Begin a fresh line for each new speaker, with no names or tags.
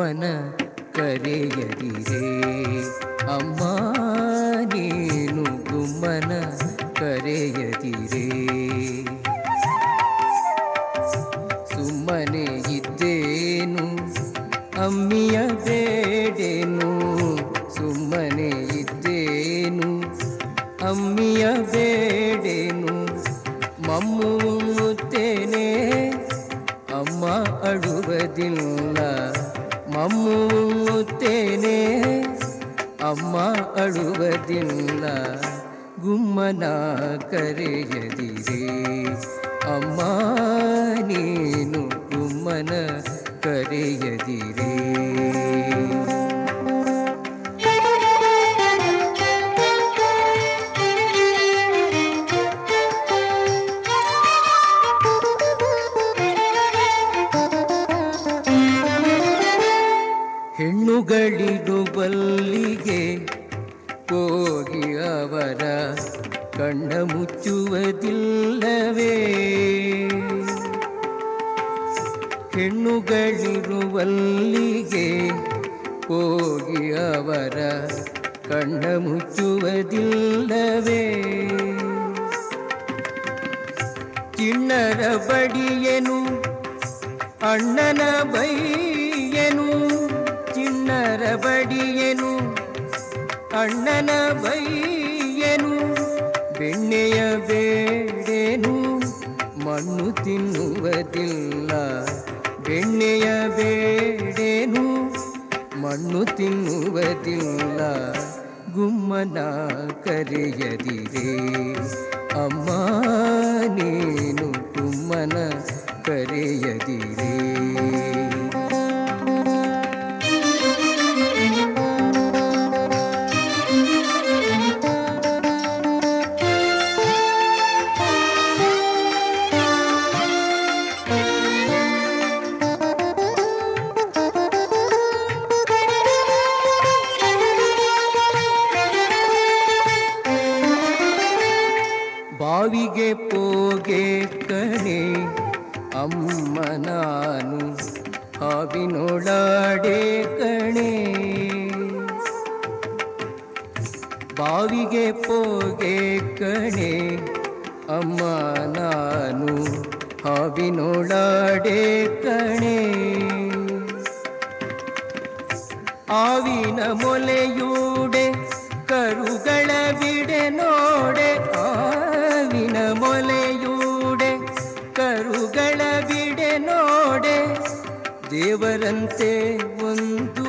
ಗುಮ್ಮನ ಕರೆಯದಿರೇ. ಅಮ್ಮ, ನೀನು ಗುಮ್ಮನ ಕರೆಯದಿರೇ. ಸುಮ್ಮನೆ ಇದ್ದೇನು? ಅಮ್ಮಿಯ ಬೇಡೇನು? ಸುಮ್ಮನೆ ಇದ್ದೇನು? ಅಮ್ಮಿಯ ಬೇಡೇನು? ಮಮ್ಮು ಉಣ್ಣುತ್ತೇನೆ ಅಮ್ಮ ಅಳುವುದಿಲ್ಲ ಮಮ್ಮು ಉಣ್ಣುತ್ತೇನೆ ಅಮ್ಮ ಅಳುವುದಿಲ್ಲ ಗುಮ್ಮನ ಕರೆಯದಿರೇ. ಅಮ್ಮ ನೀನು ಗುಮ್ಮನ ಕರೆಯದಿರೇ. ಹೆಣ್ಣುಗಳಿಡುವಲ್ಲಿಗೆ ಹೋಗಿ ಅವರ ಕಣ್ಣ ಮುಚ್ಚುವುದಿಲ್ಲವೇ ಹೆಣ್ಣುಗಳಿರುವಲ್ಲಿಗೆ ಹೋಗಿ ಅವರ ಕಣ್ಣ ಮುಚ್ಚುವುದಿಲ್ಲವೇ ಚಿಣ್ಣರ ಬಡಿಯನು ಅಣ್ಣನ ಬೈಯನು ಚಿಣ್ಣರ ಬಡಿಯನು ಅಣ್ಣನ ಬೈಯನು, ಬೆಣ್ಣೆಯ ಬೇಡೇನು, ಮಣ್ಣು ತಿನ್ನುವುದಿಲ್ಲ, ಬೆಣ್ಣೆಯ ಬೇಡೇನು, ಮಣ್ಣು ತಿನ್ನುವುದಿಲ್ಲ, ಗುಮ್ಮನ ಕರೆಯದಿರೇ. ಅಮ್ಮ, ನೀನು ಗುಮ್ಮನ ಕರೆಯದಿರೇ. ಬಾವಿಗೆ ಪೋಗೆ ಕಣೆ ಅಮ್ಮ ನಾನು ಹಾವಿನೊಳಾಡೆ ಕಣೆ. ಬಾವಿಗೆ ಪೋಗೆ ಕಣೆ, ಅಮ್ಮ ನಾನು ಹಾವಿನೊಳಾಡೆ ಕಣೆ. ಆವಿನ ಮೊಲೆಯೂಡೆ ಕರುಗಳ ಬಿಡೆ ನೋಡೆ ದೇವರಂತೆ ಒಂದು